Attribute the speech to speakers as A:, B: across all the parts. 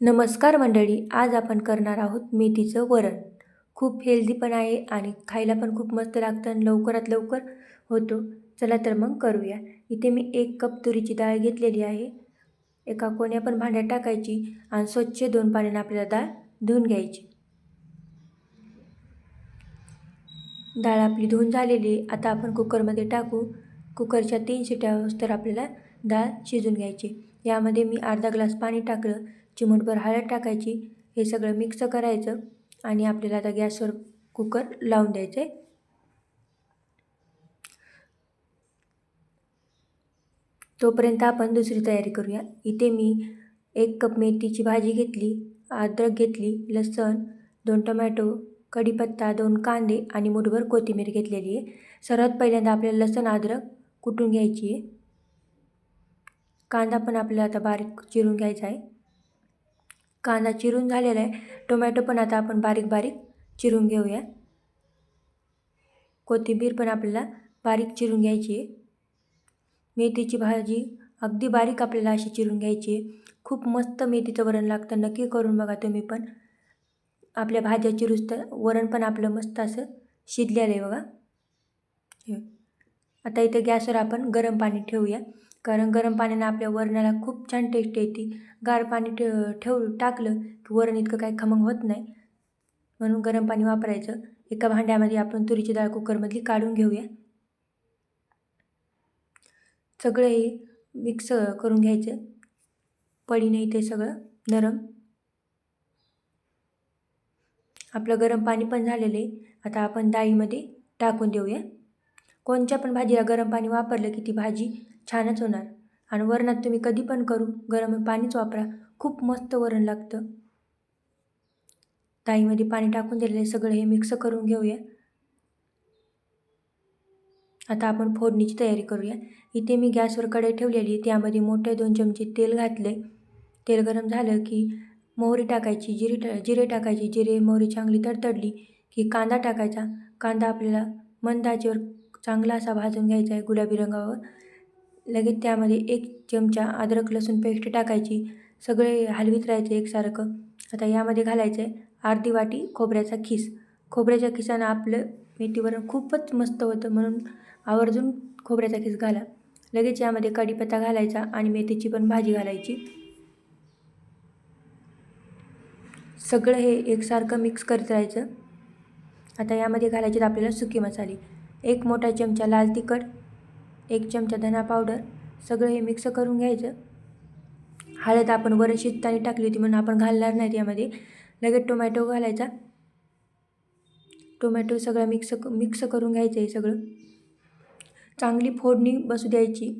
A: नमस्कार मंडळी आज आपण करणार आहोत मेथीचं वरण. खूप हेल्दी पण आहे आणि खायला पण खूप मस्त लागतं आणि लवकरात लवकर होतो. चला तर मग करूया. इथे मी एक कप तुरीची डाळ घेतलेली आहे. एका कोण्या पण भांड्यात टाकायची आणि स्वच्छ दोन पाण्याने आपल्याला डाळ धुवून घ्यायची. डाळ आपली धुवून झालेली आता आपण कुकरमध्ये टाकू. कुकरच्या तीन शिट्या तर आपल्याला डाळ शिजून घ्यायची. यामध्ये मी अर्धा ग्लास पाणी टाकलं. चिमूटभर हळद टाकायची हे सगळं मिक्स करायचं आणि आपल्याला आता गॅसवर कुकर लावून द्यायचं आहे तोपर्यंत आपण दुसरी तयारी करूया. इथे मी एक कप मेथीची भाजी घेतली अद्रक घेतली लसण दोन टमॅटो कढीपत्ता दोन कांदे आणि मुठभर कोथिंबीर घेतलेली आहे. सर्वात पहिल्यांदा आपल्याला लसण अद्रक कुटून घ्यायची आहे. कांदा पण आपल्याला आता बारीक चिरून घ्यायचा आहे. कांदा चिरून झालेला आहे. टोमॅटो पण आता आपण बारीक बारीक चिरून घेऊया. कोथिंबीर पण आपल्याला बारीक चिरून घ्यायची आहे. मेथीची भाजी अगदी बारीक आपल्याला अशी चिरून घ्यायची आहे. खूप मस्त मेथीचं वरण लागतं. नक्की करून बघा तुम्ही पण. आपल्या भाज्या चिरूस तर वरण पण आपलं मस्त असं शिजलेलं आहे बघा. आता इथे गॅसवर आपण गरम पाणी ठेवूया. कारण गरम पाण्यानं आपल्या वरणाला खूप छान टेस्ट येते. गार पाणी ठे ठेव टाकलं की वरण इतकं काही खमंग होत नाही. म्हणून गरम पाणी वापरायचं. एका भांड्यामध्ये आपण तुरीची डाळ कुकरमधली काढून घेऊया. सगळं हे मिक्स करून घ्यायचं. पडी नाही ते सगळं नरम. आपलं गरम पाणी पण झालेलं आहे. आता आपण डाळीमध्ये टाकून देऊया. कोणत्या पण भाजीला गरम पाणी वापरलं की ती भाजी छानच होणार. आणि वरणात तुम्ही कधी पण करू गरम पाणीच वापरा. खूप मस्त वरण लागतं. ताईमध्ये पाणी टाकून दिलेलं सगळं हे मिक्स करून घेऊया. आता आपण फोडणीची तयारी करूया. इथे मी गॅसवर कढई ठेवलेली त्यामध्ये मोठे दोन चमचे तेल घातले तेल गरम झालं की मोहरी टाकायची जिरे जिरे टाकायची. जिरे मोहरी चांगली तडतडली की कांदा टाकायचा. कांदा आपल्याला मंदाचेवर चांगला असा भाजून घ्यायचा आहे गुलाबी रंगावर. लगेच त्यामध्ये एक चमचा अद्रक लसूण पेस्ट टाकायची. सगळे हलवीत राहायचे एकसारखं. आता यामध्ये घालायचं आहे अर्धी वाटी खोबऱ्याचा खीस. खोबऱ्याच्या खिसानं आपलं मेथीवरण खूपच मस्त होतं म्हणून आवर्जून खोबऱ्याचा खीस घाला. लगेच यामध्ये कढीपत्ता घालायचा आणि मेथीची पण भाजी घालायची. सगळं हे एकसारखं मिक्स करत राहायचं. आता यामध्ये घालायचे आपल्याला सुकी मसाले. एक मोठा चमचा लाल तिखट एक चमचा धना पावडर सगळं हे मिक्स करून घ्यायचं. हळद आपण वरण शिजताना टाकली होती म्हणून आपण घालणार नाहीत यामध्ये लगेच टोमॅटो घालायचा. टोमॅटो सगळं मिक्स मिक्स करून घ्यायचं आहे सगळं. चांगली फोडणी बसू द्यायची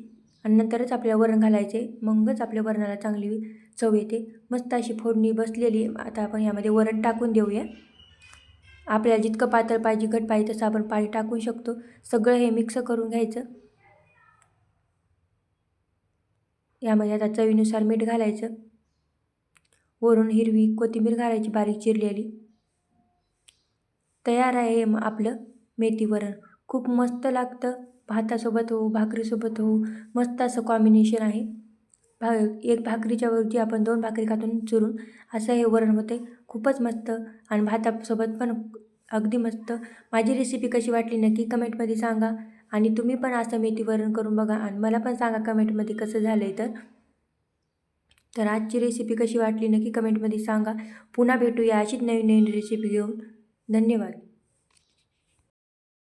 A: आणि नंतरच आपल्याला वरण घालायचे. मगच आपल्या वरणाला चांगली चव येते. मस्त अशी फोडणी बसलेली आता आपण यामध्ये वरण टाकून देऊया. आपल्याला जितकं पातळ पाहिजे घट पाहिजे तसं आपण पाणी टाकू शकतो. सगळं हे मिक्स करून घ्यायचं. यामध्ये आता चवीनुसार मीठ घालायचं. वरून हिरवी कोथिंबीर घालायची बारीक चिरलेली. तयार आहे आपलं मेथी वरण खूप मस्त लागतं. भातासोबत होऊ भाकरीसोबत होऊ मस्त असं कॉम्बिनेशन आहे. भा एक भाकरीच्या वरची आपण दोन भाकरी खातून चुरून असं हे वरण होते. खूपच मस्त आणि भातासोबत पण अगदी मस्त. माझी रेसिपी कशी वाटली नक्की कमेंटमध्ये सांगा आणि तुम्ही पण असं मेथी वरण करून बघा आणि मला पण सांगा कमेंटमध्ये कसं झालं आहे तर. तर आजची रेसिपी कशी वाटली नक्की कमेंटमध्ये सांगा. पुन्हा भेटूया अशीच नवीन नवीन रेसिपी घेऊन. धन्यवाद.